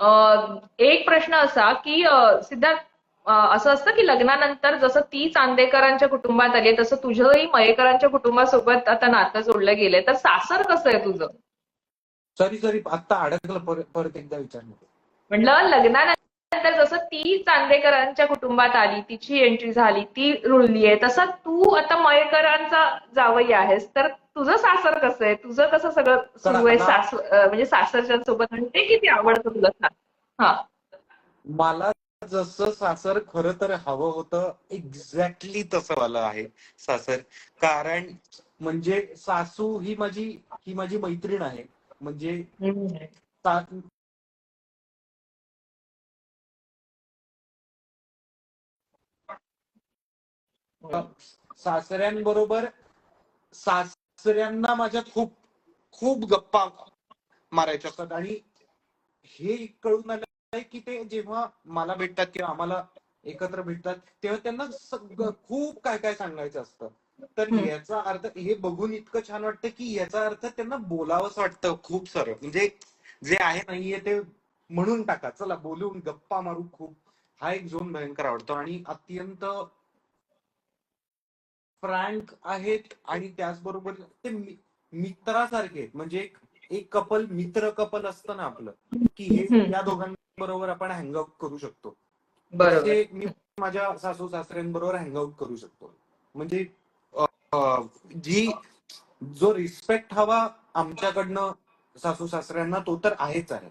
एक प्रश्न असा की सिद्धार्थ असं असतं की लग्नानंतर जसं ती चांदेकरांच्या कुटुंबात आली तसं तुझंही मयेकरांच्या कुटुंबासोबत आता नातं जोडलं गेलंय. तर सासर कसं आहे तुझं? सॉरी सॉरी आता अडकलं परत परत एकदा विचार म्हटलं लग्नानंतर जसं ती चांदेकरांच्या कुटुंबात आली तिची एंट्री झाली ती रुळली आहे तसं तू आता मयेकरांचा जावई आहेस तर तुझं सासर कसं आहे? तुझं कसं सगळं सुरू आहे आता- सास अं, म्हणजे सासरच्या सोबत? आणि ते किती आवडतं तुला? हा. मला जसं सासर खरं तर हवं होतं एक्झॅक्टली तसं मला आहे सासर. कारण म्हणजे सासू ही माझी ही माझी मैत्रीण आहे. म्हणजे सासऱ्यांबरोबर सासऱ्यांना माझ्या खूप खूप गप्पा मारायच्या असतात. आणि हे कळून आलं की ते जेव्हा मला भेटतात किंवा आम्हाला एकत्र भेटतात तेव्हा त्यांना सगळं खूप काय काय सांगायचं असतं. तर. याचा अर्थ हे बघून इतकं छान वाटतं की याचा अर्थ त्यांना बोलावंच वाटतं खूप सारं म्हणजे जे आहे नाहीये ते म्हणून टाका. चला बोलून गप्पा मारू खूप. हा एक झोन भयंकर आवडतो. आणि अत्यंत फ्रँक आहेत आणि त्याचबरोबर ते मित्रासारखे आहेत. म्हणजे एक एक कपल मित्र कपल असतं ना आपलं की हे. या दोघांबरोबर आपण हँगआउट करू शकतो. तसे मी माझ्या सासू सासऱ्यांबरोबर हँगआउट करू शकतो. म्हणजे जी जो रिस्पेक्ट हवा आमच्याकडनं सासू सासऱ्यांना तो तर आहेच आहे.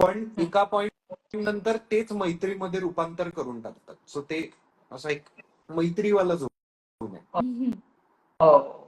पण एका पॉइंट नंतर तेच मैत्रीमध्ये रूपांतर करून टाकतात. सो ते असा एक मैत्रीवाला जो हो